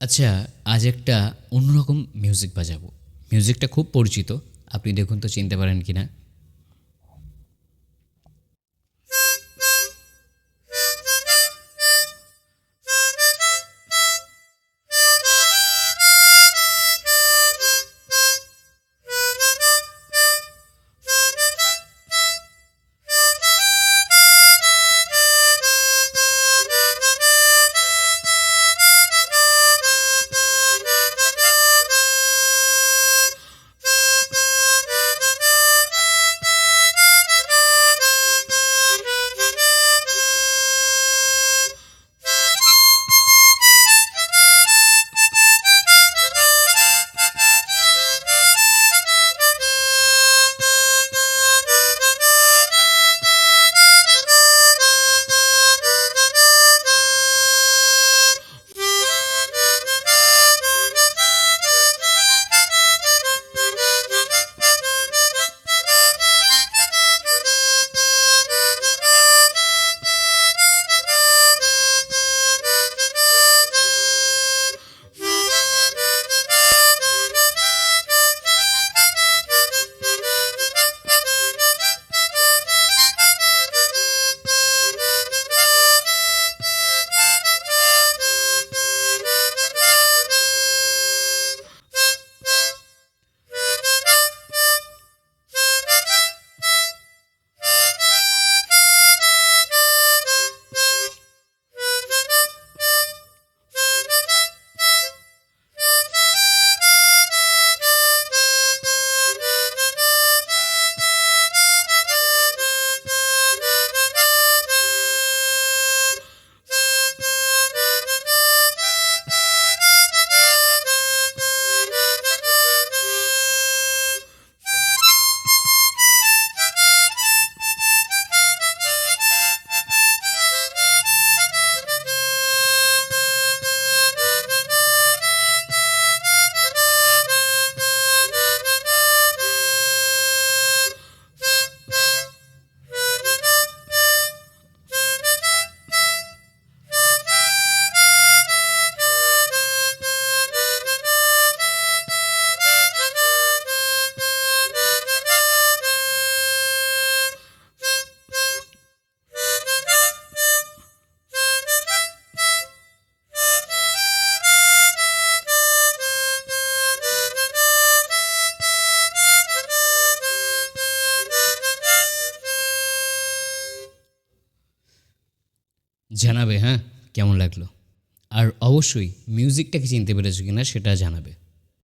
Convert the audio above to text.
আচ্ছা আজ একটা অন্যরকম মিউজিক বাজাবো। মিউজিকটা খুব পরিচিত, আপনি দেখুন তো চিনতে পারেন কি না জানাবে হ্যাঁ? কেমন লাগল? আর অবশ্যই মিউজিকটাকে চিনতে পেরেছ কিনা সেটা জানাবে।